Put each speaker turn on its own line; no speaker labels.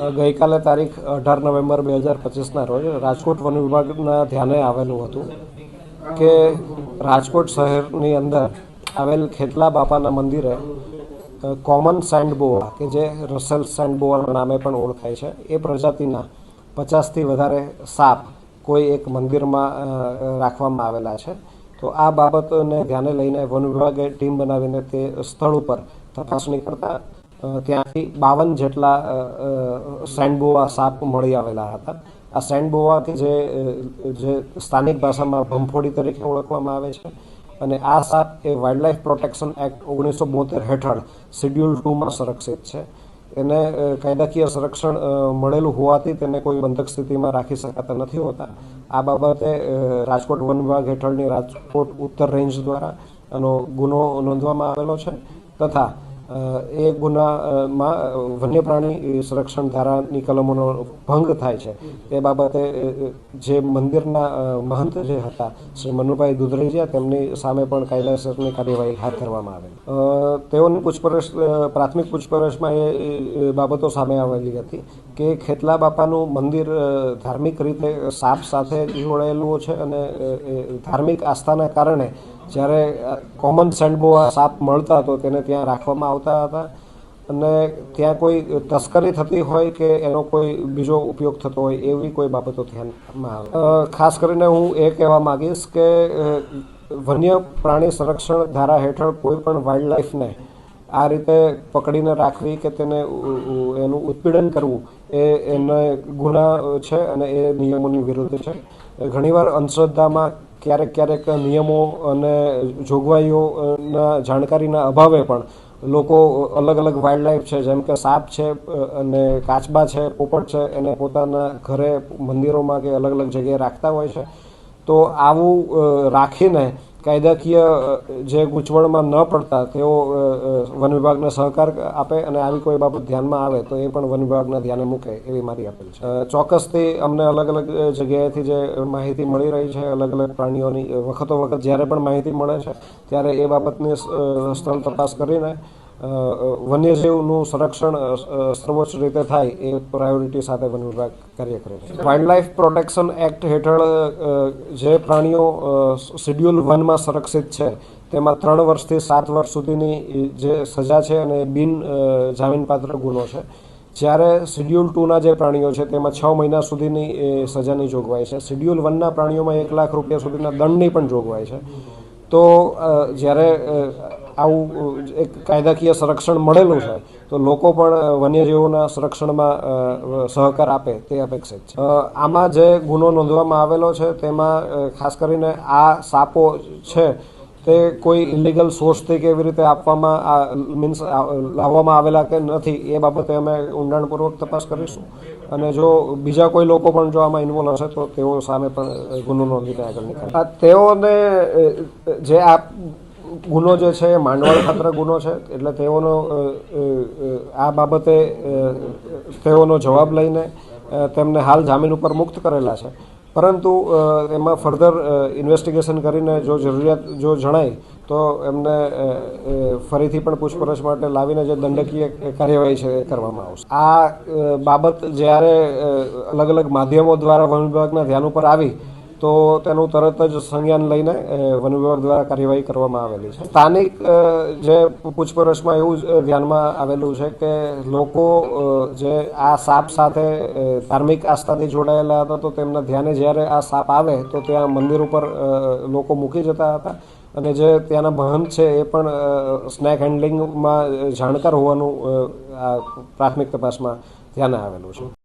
ગઈકાલે તારીખ અઢાર નવેમ્બર બે હજાર પચીસના રોજ રાજકોટ વન વિભાગના ધ્યાને આવેલું હતું કે રાજકોટ શહેરની અંદર આવેલ ખેતલા બાપાના મંદિરે કોમન સેન્ડબોવા કે જે રસેલ સેન્ડબોવાના નામે પણ ઓળખાય છે, એ પ્રજાતિના પચાસથી વધારે સાપ કોઈ એક મંદિરમાં રાખવામાં આવેલા છે. તો આ બાબતને ધ્યાને લઈને વન વિભાગે ટીમ બનાવીને તે સ્થળ ઉપર તપાસણી કરતા ત્યાંથી બાવન જેટલા સેન્ડબોવા સાપ મળી આવેલા હતા. આ સેન્ડબોવા કે જે જે સ્થાનિક ભાષામાં ભંફોડી તરીકે ઓળખવામાં આવે છે અને આ સાપ એ વાઇલ્ડલાઇફ પ્રોટેક્શન એક્ટ ઓગણીસો બોતેર હેઠળ શિડ્યુલ ટુમાં સંરક્ષિત છે. એને કાયદાકીય સંરક્ષણ મળેલું હોવાથી તેને કોઈ બંધક સ્થિતિમાં રાખી શકાતા નથી હોતા. આ બાબતે રાજકોટ વન વિભાગ હેઠળની રાજકોટ ઉત્તર રેન્જ દ્વારા આનો ગુનો નોંધવામાં આવેલો છે તથા એ ગુનામાં વન્ય પ્રાણી સંરક્ષણ ધારાની કલમોનો ભંગ થાય છે. એ બાબતે જે મંદિરના મહંત જે હતા, શ્રી મનુભાઈ દુધરેજીયા, તેમની સામે પણ કાયદેસરની કાર્યવાહી હાથ ધરવામાં આવેલ. તેઓની પૂછપરછ પ્રાથમિક પૂછપરછમાં એ બાબતો સામે આવેલી હતી કે ખેતલા બાપાનું મંદિર ધાર્મિક રીતે સાપ સાથે જોડાયેલું છે અને ધાર્મિક આસ્થાના કારણે જ્યારે કોમન સેન્ડબોવા સાપ મળતા તો તેને ત્યાં રાખવામાં આવતા હતા. અને ત્યાં કોઈ તસ્કરી થતી હોય કે એનો કોઈ બીજો ઉપયોગ થતો હોય એવી કોઈ બાબતો ધ્યાનમાં આવે. ખાસ કરીને હું એ કહેવા માંગીશ કે વન્ય પ્રાણી સંરક્ષણ ધારા હેઠળ કોઈ પણ વાઇલ્ડ લાઈફને આ રીતે પકડીને રાખવી કે તેને એનું ઉત્પીડન કરવું, એ એને ગુના છે અને એ નિયમોની વિરુદ્ધ છે. ઘણીવાર અંધશ્રદ્ધામાં ક્યારેક ક્યારેક નિયમો અને જોગવાઈઓના જાણકારીના અભાવે પણ લોકો અલગ અલગ વાઇલ્ડ લાઈફ છે, જેમ કે સાપ છે અને કાચબા છે, પોપટ છે, એને પોતાના ઘરે મંદિરોમાં કે અલગ અલગ જગ્યાએ રાખતા હોય છે. તો આવું રાખીને કાયદાકીય જે ગૂંચવણમાં ન પડતા તેઓ વન વિભાગને સહકાર આપે અને આવી કોઈ બાબત ધ્યાનમાં આવે તો એ પણ વન વિભાગના ધ્યાને મૂકે એવી મારી અપીલ છે. ચોક્કસથી અમને અલગ અલગ જગ્યાએથી જે માહિતી મળી રહી છે, અલગ અલગ પ્રાણીઓની વખતો વખત જ્યારે પણ માહિતી મળે છે, ત્યારે એ બાબતની સ્થળ તપાસ કરીને વન્યજીવનું સંરક્ષણ સર્વોચ્ચ રીતે થાય એ પ્રાયોરિટી સાથે વન વિભાગ કાર્ય કરે છે. વાઇલ્ડ લાઇફ પ્રોટેક્શન એક્ટ હેઠળ જે પ્રાણીઓ શિડ્યુલ વનમાં સંરક્ષિત છે, તેમાં ત્રણ વર્ષથી સાત વર્ષ સુધીની જે સજા છે અને બિન જામીનપાત્ર ગુનો છે. જ્યારે શિડ્યુલ ટુના જે પ્રાણીઓ છે, તેમાં છ મહિના સુધીની, એ, સજાની જોગવાઈ છે. શિડ્યુલ વનના પ્રાણીઓમાં એક લાખ રૂપિયા સુધીના દંડની પણ જોગવાઈ છે. તો જ્યારે આવું એક કાયદાકીય સંરક્ષણ મળેલું છે, તો લોકો પણ વન્યજીવોના સંરક્ષણમાં સહકાર આપે તે અપેક્ષિત છે. આમાં જે ગુનો નોંધવામાં આવેલો છે, તેમાં ખાસ કરીને આ સાપો છે, તે કોઈ ઇલીગલ સોર્સથી કેવી રીતે આપવામાં મીન્સ લાવવામાં આવેલા કે નથી, એ બાબતે અમે ઊંડાણપૂર્વક તપાસ કરીશું. અને જો બીજા કોઈ લોકો પણ જો આમાં ઇન્વોલ્વ હશે, તો તેઓ સામે પણ ગુનો નોંધીને આગળ નીકળે તેઓને જે આ ગુનો જે છે એ માંડવાળ ખાતર ગુનો છે, એટલે તેઓનો આ બાબતે તેઓનો જવાબ લઈને તેમને હાલ જામીન ઉપર મુક્ત કરેલા છે. પરંતુ એમાં ફર્ધર ઇન્વેસ્ટિગેશન કરીને જો જરૂરિયાત, જો જણાય, તો એમને ફરીથી પણ પૂછપરછ માટે લાવીને જે દંડકીય કાર્યવાહી છે એ કરવામાં આવશે. આ બાબત જ્યારે અલગ અલગ માધ્યમો દ્વારા વન વિભાગના ધ્યાન ઉપર આવી તો તેનું તરત જ સંજ્ઞાન લઈને વન વિભાગ દ્વારા કાર્યવાહી કરવામાં આવેલી છે. સ્થાનિક જે પૂછપરછમાં એવું ધ્યાનમાં આવેલું છે કે લોકો જે આ સાપ સાથે ધાર્મિક આસ્થાથી જોડાયેલા હતા, તો તેમના ધ્યાને જ્યારે આ સાપ આવે, તો ત્યાં મંદિર ઉપર લોકો મૂકી જતા હતા. અને જે ત્યાંના મહંત છે, એ પણ સ્નેક હેન્ડલિંગમાં જાણકાર હોવાનું આ પ્રાથમિક તપાસમાં ધ્યાને આવેલું છે.